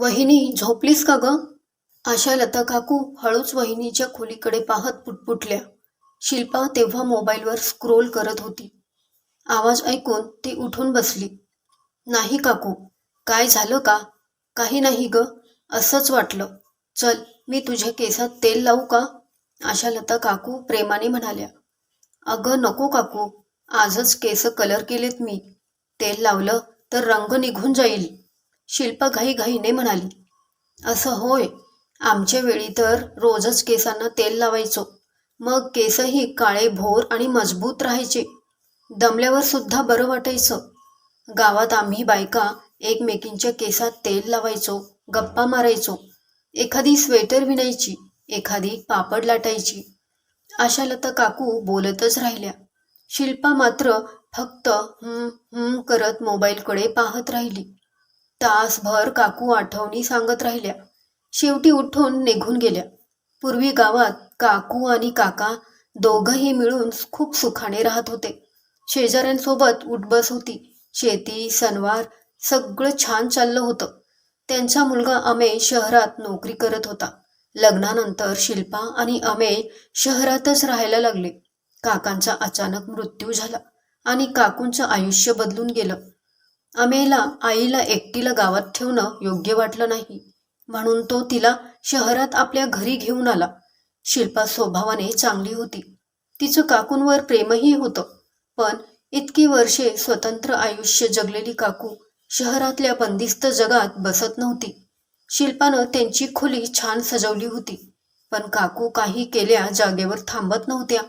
वहिनी झोपलीस का ग? आशा लता काकू हळूच वहिनीच्या खोलीकडे पाहत पुटपुटल्या. शिल्पा तेव्हा मोबाईलवर स्क्रोल करत होती. आवाज ऐकून ती उठून बसली. नाही काकू काय झालं का? काही नाही ग असंच वाटलं. चल मी तुझ्या केसात तेल लावू का? आशा लता काकू प्रेमाने म्हणाल्या. अगं नको काकू आजच केस कलर केलेत मी. तेल लावलं तर रंग निघून जाईल. शिल्पा घाईघाईने म्हणाली असं होय. आमच्या वेळी तर रोजच केसांना तेल लावायचो. मग केसही काळे भोर आणि मजबूत राहायचे. दमल्यावर सुद्धा बरं वाटायचं. गावात आम्ही बायका एकमेकींच्या केसात तेल लावायचो गप्पा मारायचो. एखादी स्वेटर विणायची एखादी पापड लाटायची. आशा लता काकू बोलतच राहिल्या. शिल्पा मात्र फक्त हम्म हम्म करत मोबाईलकडे पाहत राहिली. तासभर काकू आठवणी सांगत राहिल्या. शेवटी उठून निघून गेल्या. पूर्वी गावात काकू आणि काका दोघंही मिळून खूप सुखाने राहत होते. शेजाऱ्यांसोबत उठबस होती. शेती सणवार सगळं छान चाललं होतं. त्यांचा मुलगा अमेय शहरात नोकरी करत होता. लग्नानंतर शिल्पा आणि अमेय शहरातच राहायला लागले. काकांचा अचानक मृत्यू झाला आणि काकूंचं आयुष्य बदलून गेलं. अमेला आईला एकटीला गावात ठेवणं योग्य वाटलं नाही. म्हणून तो तिला शहरात आपल्या घरी घेऊन आला. शिल्पा स्वभावाने चांगली होती. तिचं काकूंवर प्रेमही होतं. पण इतकी वर्षे स्वतंत्र आयुष्य जगलेली काकू शहरातल्या बंदिस्त जगात बसत नव्हती. शिल्पानं त्यांची खोली छान सजवली होती. पण काकू काही केल्या जागेवर थांबत नव्हत्या.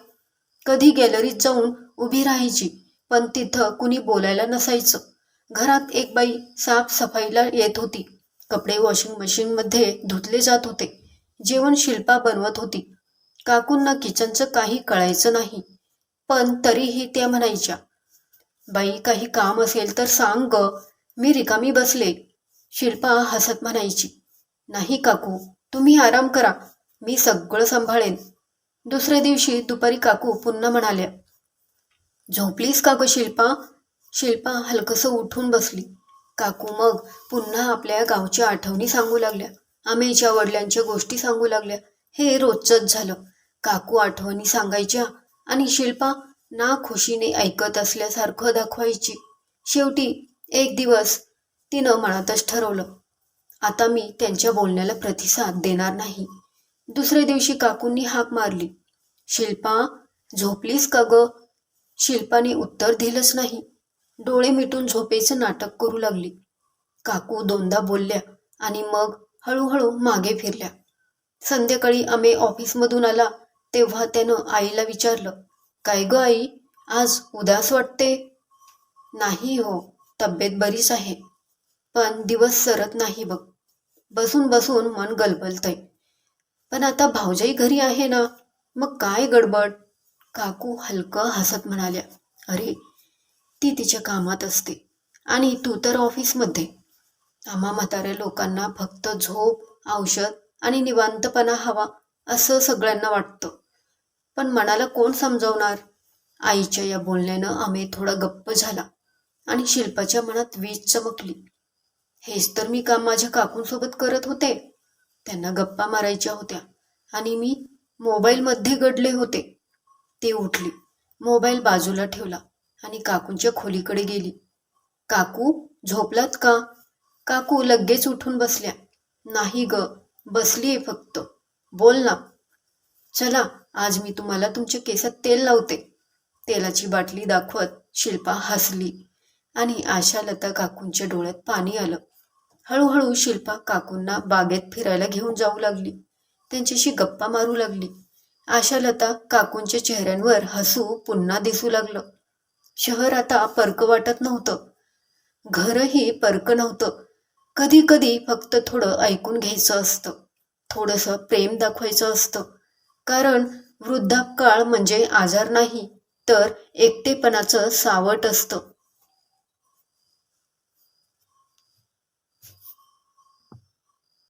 कधी गॅलरीत जाऊन उभी राहायची पण तिथं कुणी बोलायला नसायचं. घरात एक बाई साफसफाईला येत होती. कपडे वॉशिंग मशीनमध्ये धुतले जात होते. जेवण शिल्पा बनवत होती. काकूंना किचनचं काही कळायचं नाही. पण तरीही त्या म्हणायच्या बाई काही काम असेल तर सांग ग. मी रिकामी बसले. शिल्पा हसत म्हणायची नाही काकू तुम्ही आराम करा. मी सगळं सांभाळेन. दुसऱ्या दिवशी दुपारी काकू पुन्हा म्हणाल्या झोपलीस का ग शिल्पा? शिल्पा हलकसं उठून बसली. काकू मग पुन्हा आपल्या गावच्या आठवणी सांगू लागल्या. आमेच्या वडिलांच्या गोष्टी सांगू लागल्या. हे रोजचंच झालं. काकू आठवणी सांगायच्या आणि शिल्पा ना खुशीने ऐकत असल्यासारखं दाखवायची. शेवटी एक दिवस तिनं मनातच ठरवलं. आता मी त्यांच्या बोलण्याला प्रतिसाद देणार नाही. दुसऱ्या दिवशी काकूंनी हाक मारली. शिल्पा झोपलीस का ग? शिल्पाने उत्तर दिलंच नाही. डोळे मिटून झोपेचं नाटक करू लागली. काकू दोनदा बोलल्या आणि मग हळूहळू मागे फिरल्या. संध्याकाळी आम्ही ऑफिसमधून आला तेव्हा त्यानं आईला विचारलं काय ग आई आज उदास वाटते? नाही हो तब्येत बरीच आहे पण दिवस सरत नाही बघ. बसून बसून मन गलबलतंय. पण आता भाऊजाई घरी आहे ना मग काय गडबड? काकू हलकं हसत म्हणाल्या अरे ती तिच्या कामात असते. आणि तू तर ऑफिसमध्ये. आम्हा म्हाताऱ्या लोकांना फक्त झोप औषध आणि निवांतपणा हवा असं सगळ्यांना वाटतं. पण मनाला कोण समजवणार? आईच्या या बोलण्यानं आम्ही थोडा गप्प झाला आणि शिल्पाच्या मनात वीज चमकली. हेच तर मी काम माझ्या काकूंसोबत करत होते. त्यांना गप्पा मारायच्या होत्या आणि मी मोबाईलमध्ये गडले होते. ते उठली मोबाईल बाजूला ठेवला. आणि काकूंच्या खोलीकडे गेली. काकू झोपलात का? काकू लगेच उठून बसल्या. नाही ग बसलीये फक्त. बोल ना. चला आज मी तुम्हाला तुमच्या केसात तेल लावते. तेलाची बाटली दाखवत शिल्पा हसली आणि आशालता काकूंच्या डोळ्यात पाणी आलं. हळूहळू शिल्पा काकूंना बागेत फिरायला घेऊन जाऊ लागली. त्यांच्याशी गप्पा मारू लागली. आशालता काकूंच्या चेहऱ्यांवर हसू पुन्हा दिसू लागलं. शहर आता परक वाटत नव्हतं. घरही परक नव्हतं. कधी कधी फक्त थोडं ऐकून घ्यायचं असतं. थोडंसं प्रेम दाखवायचं असतं. कारण वृद्धापकाळ म्हणजे आजार नाही तर एकटेपणाचं सावट असतं.